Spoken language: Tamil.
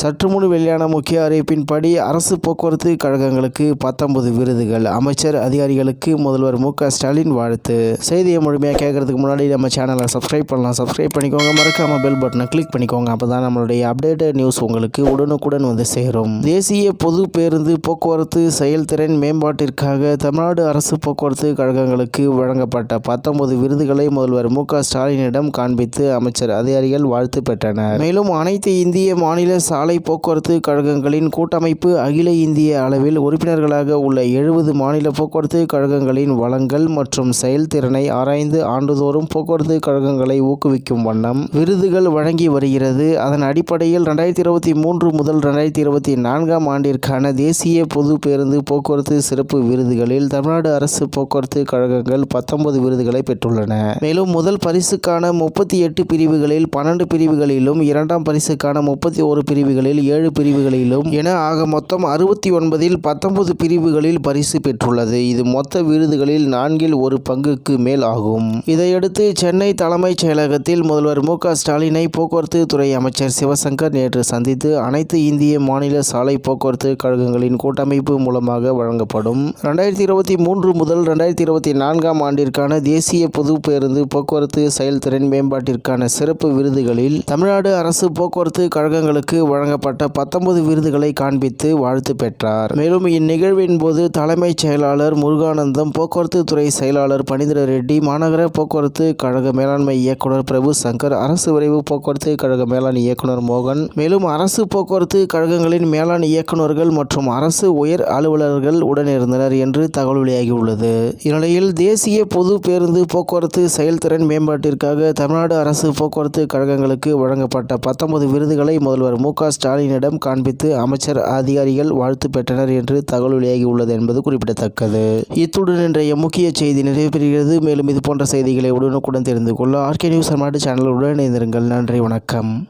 சற்று முன் வெளியான முக்கிய அறிவிப்பின்படி அரசு போக்குவரத்து கழகங்களுக்கு பத்தொன்பது விருதுகள். அமைச்சர் அதிகாரிகளுக்கு முதல்வர் மு ஸ்டாலின் வாழ்த்து. செய்தியை முழுமையாக கேட்கறதுக்கு முன்னாடி நம்ம சேனலை சப்ஸ்கிரைப் பண்ணலாம். சப்ஸ்கிரைப் பண்ணிக்கோங்க. மறக்காம பெல் பட்டனை கிளிக் பண்ணிக்கோங்க. அப்போ தான் நம்மளுடைய அப்டேட்டட் நியூஸ் உங்களுக்கு உடனுக்குடன் வந்து சேரும். தேசிய பொது பேருந்து போக்குவரத்து செயல்திறன் மேம்பாட்டிற்காக தமிழ்நாடு அரசு போக்குவரத்து கழகங்களுக்கு வழங்கப்பட்ட பத்தொன்பது விருதுகளை முதல்வர் மு ஸ்டாலினிடம் காண்பித்து அமைச்சர் அதிகாரிகள் வாழ்த்து பெற்றனர். மேலும் அனைத்து இந்திய மாநில சாலை போக்குவரத்து கழகங்களின் கூட்டமைப்பு அகில இந்திய அளவில் உறுப்பினர்களாக உள்ள எழுபது மாநில போக்குவரத்து கழகங்களின் வளங்கள் மற்றும் செயல்திறனை ஆராய்ந்து ஆண்டுதோறும் போக்குவரத்து கழகங்களை ஊக்குவிக்கும் வண்ணம் விருதுகள் வழங்கி வருகிறது. அதன் அடிப்படையில் ரெண்டாயிரத்தி இருபத்தி மூன்று முதல் ரெண்டாயிரத்தி இருபத்தி நான்காம் ஆண்டிற்கான தேசிய பொது பேருந்து போக்குவரத்து சிறப்பு விருதுகளில் தமிழ்நாடு அரசு போக்குவரத்து கழகங்கள் பத்தொன்பது விருதுகளை பெற்றுள்ளன. மேலும் முதல் பரிசுக்கான முப்பத்தி எட்டு பிரிவுகளில் பன்னெண்டு பிரிவுகளிலும் இரண்டாம் பரிசுக்கான முப்பத்தி ஒரு பிரிவுகளில் ஏழு பிரிவுகளிலும் என ஆக மொத்தம் அறுபத்தி ஒன்பதில் பத்தொன்பது பிரிவுகளில் பரிசு பெற்றுள்ளது. இது மொத்த விருதுகளில் நான்கில் ஒரு பங்குக்கு மேல் ஆகும். இதையடுத்து சென்னை தலைமைச் செயலகத்தில் முதல்வர் மு க ஸ்டாலினை போக்குவரத்து துறை அமைச்சர் சிவசங்கர் நேற்று சந்தித்து அனைத்து இந்திய மாநில சாலை போக்குவரத்து கழகங்களின் கூட்டமைப்பு மூலமாக வழங்கப்படும். ரெண்டாயிரத்தி இருபத்தி மூன்று முதல் ரெண்டாயிரத்தி இருபத்தி நான்காம் ஆண்டிற்கான தேசிய பொது பேருந்து போக்குவரத்து செயல்திறன் மேம்பாட்டிற்கான சிறப்பு விருதுகளில் தமிழ்நாடு அரசு போக்குவரத்து கழகங்களுக்கு வழங்கப்பட்ட பத்தொன்பது விருதுகளை காண்பித்து வாழ்த்து பெற்றார். மேலும் இந்நிகழ்வின் போது தலைமைச் செயலாளர் முருகானந்தம் போக்குவரத்து துறை செயலாளர் பனிந்திர ரெட்டி மாநகர போக்குவரத்து கழக மேலாண்மை இயக்குனர் பிரபு சங்கர் அரசு விரைவு போக்குவரத்து கழக மேலாண் இயக்குனர் மோகன் மேலும் அரசு போக்குவரத்து கழகங்களின் மேலாண் இயக்குநர்கள் மற்றும் அரசு உயர் அலுவலர்கள் உடனிருந்தனர் என்று தகவல் வெளியாகியுள்ளது. இந்நிலையில் தேசிய பொது பேருந்து போக்குவரத்து செயல்திறன் மேம்பாட்டிற்காக தமிழ்நாடு அரசு போக்குவரத்து கழகங்களுக்கு வழங்கப்பட்ட பத்தொன்பது விருதுகளை முதல்வர் மு க ஸ்டாலினிடம் காண்பித்து அமைச்சர் அதிகாரிகள் வாழ்த்து பெற்றனர் என்று தகவல் வெளியாகியுள்ளது என்பது குறிப்பிடத்தக்கது. இத்துடன் இன்றைய முக்கிய செய்தி நிறைவு பெறுகிறது. மேலும் இது போன்ற செய்திகளை உடனுக்குடன் தெரிந்து கொள்ள ஆர்கே நியூஸ் அம்மாட்டு சேனலுடன் இணைந்திருங்கள். நன்றி வணக்கம்.